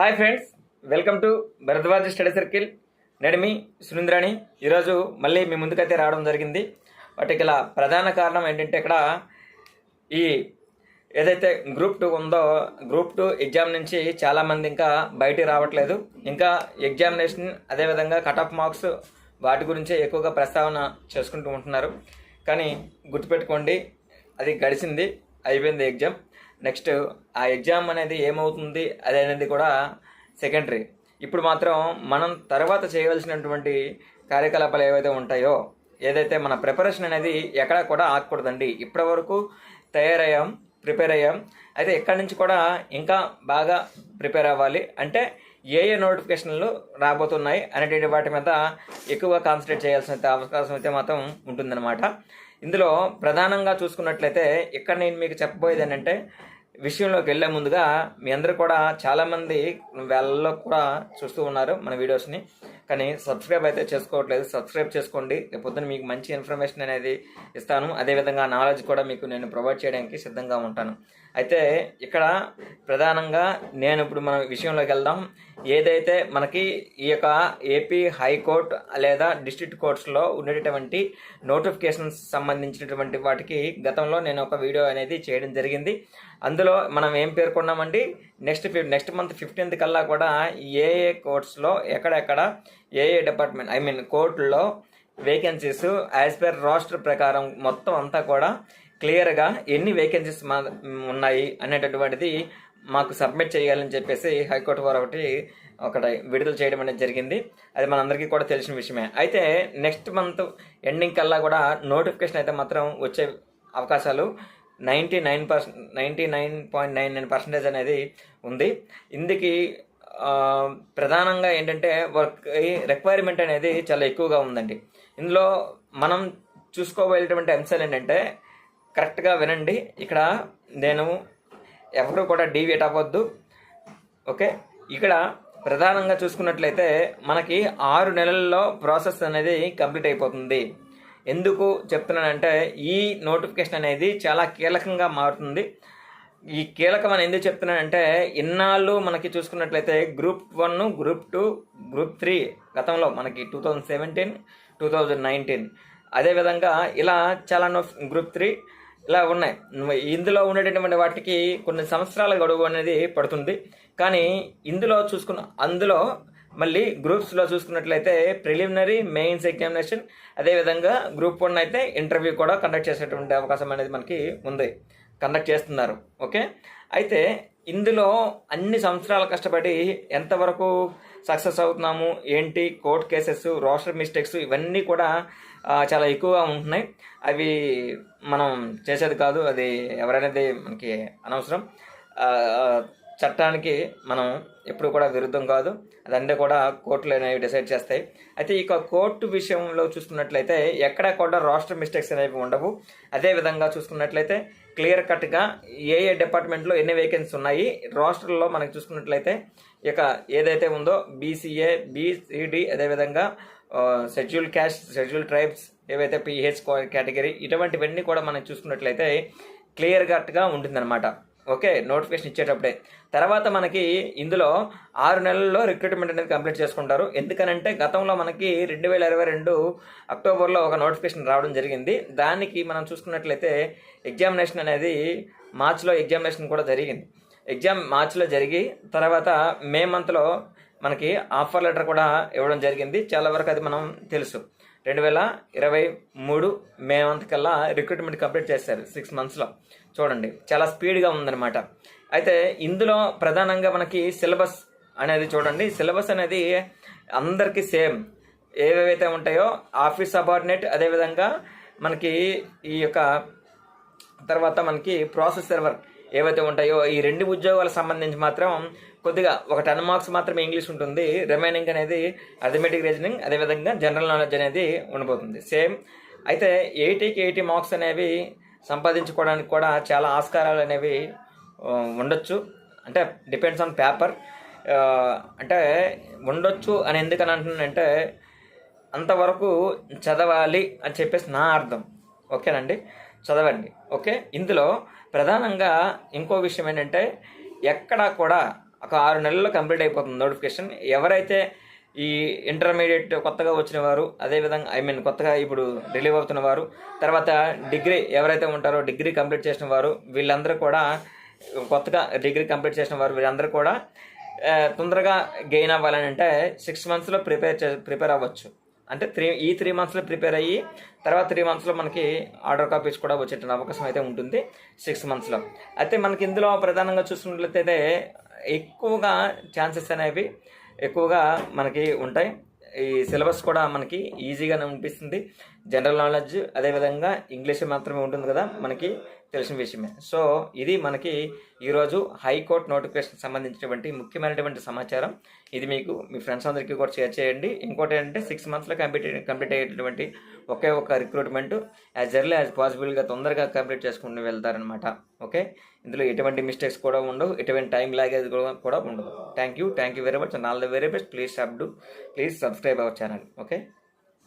Hi friends welcome to Bharadwaj study circle. నేను మీ సురేంద్రాణి. ఈరోజు మళ్ళీ మీ ముందుకైతే రావడం జరిగింది. వాటికి ఇలా ప్రధాన కారణం ఏంటంటే ఇక్కడ ఈ ఏదైతే గ్రూప్ టూ ఉందో గ్రూప్ టూ ఎగ్జామ్ నుంచి చాలామంది ఇంకా బయటికి రావట్లేదు. ఇంకా ఎగ్జామినేషన్ అదేవిధంగా కట్ ఆఫ్ మార్క్స్ వాటి గురించే ఎక్కువగా ప్రస్తావన చేసుకుంటూ ఉంటున్నారు. కానీ గుర్తుపెట్టుకోండి అది గడిచింది అయిపోయింది ఎగ్జామ్. నెక్స్ట్ ఆ ఎగ్జామ్ అనేది ఏమవుతుంది అది అనేది కూడా సెకండరీ. ఇప్పుడు మాత్రం మనం తర్వాత చేయవలసినటువంటి కార్యకలాపాలు ఏవైతే ఉంటాయో ఏదైతే మన ప్రిపరేషన్ అనేది ఎక్కడా కూడా ఆగకూడదండి. ఇప్పటి వరకు తయారయ్యాం ప్రిపేర్ అయ్యాం. అయితే ఎక్కడి నుంచి కూడా ఇంకా బాగా ప్రిపేర్ అవ్వాలి. అంటే ఏ ఏ నోటిఫికేషన్లు రాబోతున్నాయి అనేటువంటి వాటి మీద ఎక్కువగా కాన్సన్ట్రేట్ చేయాల్సిన అవకాశం అయితే మాత్రం ఉంటుందన్నమాట. ఇందులో ప్రధానంగా చూసుకున్నట్లయితే ఇక్కడ నేను మీకు చెప్పబోయేది ఏంటంటే విషయంలోకి వెళ్ళే ముందుగా మీ అందరూ కూడా చాలామంది వాళ్ళలో కూడా చూస్తూ ఉన్నారు మన వీడియోస్ని. కానీ సబ్స్క్రైబ్ అయితే చేసుకోవట్లేదు. సబ్స్క్రైబ్ చేసుకోండి. రేపొద్దున మీకు మంచి ఇన్ఫర్మేషన్ అనేది ఇస్తాను. అదేవిధంగా నాలెడ్జ్ కూడా మీకు నేను ప్రొవైడ్ చేయడానికి సిద్ధంగా ఉంటాను. అయితే ఇక్కడ ప్రధానంగా నేను ఇప్పుడు మన విషయంలోకి వెళ్దాం. ఏదైతే మనకి ఈ యొక్క ఏపీ హైకోర్టు లేదా డిస్ట్రిక్ట్ కోర్ట్స్లో ఉండేటటువంటి నోటిఫికేషన్స్ సంబంధించినటువంటి వాటికి గతంలో నేను ఒక వీడియో అనేది చేయడం జరిగింది. అందులో మనం ఏం పేర్కొన్నామండి? నెక్స్ట్ నెక్స్ట్ మంత్ ఫిఫ్టీన్త్ కల్లా కూడా ఏ ఏ కోర్ట్స్లో ఎక్కడెక్కడ ఏ ఏ డిపార్ట్మెంట్ ఐ మీన్ కోర్టుల్లో వేకెన్సీస్ యాజ్ పర్ రాష్ట్ర ప్రకారం మొత్తం అంతా కూడా క్లియర్గా ఎన్ని వేకెన్సీస్ మా ఉన్నాయి అనేటటువంటిది మాకు సబ్మిట్ చేయాలని చెప్పేసి హైకోర్టు వారు ఒకటి ఒకటి విడుదల చేయడం అనేది జరిగింది. అది మనందరికీ కూడా తెలిసిన విషయమే. అయితే నెక్స్ట్ మంత్ ఎండింగ్ కల్లా కూడా నోటిఫికేషన్ అయితే మాత్రం వచ్చే అవకాశాలు ninety nine percent ninety nine point nine nine percentage అనేది ఉంది. ఇందుకి ప్రధానంగా ఏంటంటే వర్క్ రిక్వైర్మెంట్ అనేది చాలా ఎక్కువగా ఉందండి. ఇందులో మనం చూసుకోబోయేటువంటి అంశాలు ఏంటంటే కరెక్ట్గా వినండి. ఇక్కడ నేను ఎవరు కూడా డీవియేట్ అవ్వద్దు. ఓకే? ఇక్కడ ప్రధానంగా చూసుకున్నట్లయితే మనకి ఆరు నెలల్లో ప్రాసెస్ అనేది కంప్లీట్ అయిపోతుంది. ఎందుకు చెప్తున్నానంటే ఈ నోటిఫికేషన్ అనేది చాలా కీలకంగా మారుతుంది. ఈ కీలకం అని ఎందుకు చెప్తున్నానంటే ఇన్నాళ్ళు మనకి చూసుకున్నట్లయితే group one group two group three గతంలో మనకి two thousand seventeen two thousand nineteen. అదేవిధంగా ఇలా చాలా గ్రూప్ త్రీ ఇలా ఉన్నాయి. ఇందులో ఉండేటటువంటి వాటికి కొన్ని సంవత్సరాల గడువు అనేది పడుతుంది. కానీ ఇందులో చూసుకున్న అందులో మళ్ళీ గ్రూప్స్లో చూసుకున్నట్లయితే ప్రిలిమినరీ మెయిన్స్ ఎగ్జామినేషన్ అదేవిధంగా గ్రూప్ వన్ అయితే ఇంటర్వ్యూ కూడా కండక్ట్ చేసేటువంటి అవకాశం అనేది మనకి ఉంది. కండక్ట్ చేస్తున్నారు. ఓకే అయితే ఇందులో అన్ని సంవత్సరాలు కష్టపడి ఎంతవరకు సక్సెస్ అవుతున్నాము? ఏంటి? కోర్ట్ కేసెస్ రోస్టర్ మిస్టేక్స్ ఇవన్నీ కూడా చాలా ఎక్కువగా ఉంటున్నాయి. అవి మనం చేసేది కాదు. అది ఎవరనేది మనకి అనవసరం. చట్టానికి మనం ఎప్పుడు కూడా విరుద్ధం కాదు. అదంటే కూడా కోర్టులు అనేవి డిసైడ్ చేస్తాయి. అయితే ఇక కోర్టు విషయంలో చూసుకున్నట్లయితే ఎక్కడ కూడా రాష్ట్ర మిస్టేక్స్ అనేవి ఉండవు. అదేవిధంగా చూసుకున్నట్లయితే క్లియర్ కట్గా ఏ ఏ డిపార్ట్మెంట్లో ఎన్ని వేకెన్సీ ఉన్నాయి రాష్ట్రంలో మనకు చూసుకున్నట్లయితే ఇక ఏదైతే ఉందో B C A B C D అదేవిధంగా షెడ్యూల్ క్యాస్ట్ షెడ్యూల్ ట్రైబ్స్ ఏవైతే పిహెచ్ కేటగిరీ ఇటువంటివన్నీ కూడా మనం చూసుకున్నట్లయితే క్లియర్ కట్గా ఉంటుందన్నమాట. ఓకే నోటిఫికేషన్ ఇచ్చేటప్పుడే. తర్వాత మనకి ఇందులో ఆరు నెలల్లో రిక్రూట్మెంట్ అనేది కంప్లీట్ చేసుకుంటారు. ఎందుకనంటే గతంలో మనకి రెండు వేల ఇరవై రెండు అక్టోబర్లో ఒక నోటిఫికేషన్ రావడం జరిగింది. దానికి మనం చూసుకున్నట్లయితే ఎగ్జామినేషన్ అనేది మార్చిలో ఎగ్జామినేషన్ కూడా జరిగింది. ఎగ్జామ్ మార్చిలో జరిగి తర్వాత మే మంత్లో మనకి ఆఫర్ లెటర్ కూడా ఇవ్వడం జరిగింది. చాలా వరకు అది మనం తెలుసు. రెండు వేల ఇరవై మూడు మే మంత్ కల్లా రిక్రూట్మెంట్ కంప్లీట్ చేశారు సిక్స్ మంత్స్లో. చూడండి చాలా స్పీడ్గా ఉందన్నమాట. అయితే ఇందులో ప్రధానంగా మనకి సిలబస్ అనేది చూడండి సిలబస్ అనేది అందరికీ సేమ్. ఏవేవైతే ఉంటాయో ఆఫీస్ సబార్డినేట్ అదేవిధంగా మనకి ఈ యొక్క తర్వాత మనకి ప్రాసెస్ సర్వర్ ఏవైతే ఉంటాయో ఈ రెండు ఉద్యోగాలకు సంబంధించి మాత్రం కొద్దిగా ఒక టెన్ మార్క్స్ మాత్రమే ఇంగ్లీష్ ఉంటుంది. రిమైనింగ్ అనేది అథమెటిక్ రీజనింగ్ అదేవిధంగా జనరల్ నాలెడ్జ్ అనేది ఉండబోతుంది. సేమ్. అయితే ఎయిటీకి ఎయిటీ మార్క్స్ అనేవి సంపాదించుకోవడానికి కూడా చాలా ఆస్కారాలు అనేవి ఉండొచ్చు. అంటే డిపెండ్స్ ఆన్ పేపర్ అంటే ఉండొచ్చు అని ఎందుకని అంటున్నానంటే అంతవరకు చదవాలి అని చెప్పేసి నా అర్థం. ఓకేనండి? చదవండి. ఓకే? ఇందులో ప్రధానంగా ఇంకో విషయం ఏంటంటే ఎక్కడా కూడా ఒక ఆరు నెలల్లో కంప్లీట్ అయిపోతుంది నోటిఫికేషన్. ఎవరైతే ఈ ఇంటర్మీడియట్ కొత్తగా వచ్చిన వారు అదేవిధంగా ఐ మీన్ కొత్తగా ఇప్పుడు రిలీవ్ అవుతున్న వారు తర్వాత డిగ్రీ ఎవరైతే ఉంటారో డిగ్రీ కంప్లీట్ చేసిన వారు వీళ్ళందరూ కూడా కొత్తగా డిగ్రీ కంప్లీట్ చేసిన వారు వీళ్ళందరూ కూడా తొందరగా గెయిన్ అవ్వాలని అంటే సిక్స్ మంత్స్లో ప్రిపేర్ చే ప్రిపేర్ అవ్వచ్చు. అంటే త్రీ ఈ త్రీ మంత్స్లో ప్రిపేర్ అయ్యి తర్వాత త్రీ మంత్స్లో మనకి ఆర్డర్ కాపీస్ కూడా వచ్చేట అవకాశం అయితే ఉంటుంది సిక్స్ మంత్స్లో అయితే మనకి ఇందులో ప్రధానంగా చూసుకున్నట్లయితే ఎక్కువగా ఛాన్సెస్ అనేవి ఎక్కువగా మనకి ఉంటాయి. ఈ సిలబస్ కూడా మనకి ఈజీగానే అనిపిస్తుంది జనరల్ నాలెడ్జ్ అదేవిధంగా ఇంగ్లీష్ మాత్రమే ఉంటుంది కదా మనకి. తెలిసిన విషయమే. సో ఇది మనకి ఈరోజు హైకోర్టు నోటిఫికేషన్ సంబంధించినటువంటి ముఖ్యమైనటువంటి సమాచారం. ఇది మీకు మీ ఫ్రెండ్స్ అందరికీ కూడా షేర్ చేయండి. ఇంకోటి ఏంటంటే సిక్స్ మంత్స్లో కంప్లీట్ కంప్లీట్ అయ్యేటటువంటి ఒకే ఒక రిక్రూట్మెంట్ యాజ్ ఎర్లీ యాజ్ పాసిబుల్గా తొందరగా కంప్లీట్ చేసుకుంటూ వెళ్తారనమాట ఓకే? ఇందులో ఎటువంటి మిస్టేక్స్ కూడా ఉండవు. ఎటువంటి టైం లాగేది కూడా కూడా ఉండదు. Thank you thank you very much and all the very best please sub do please subscribe our channel okay?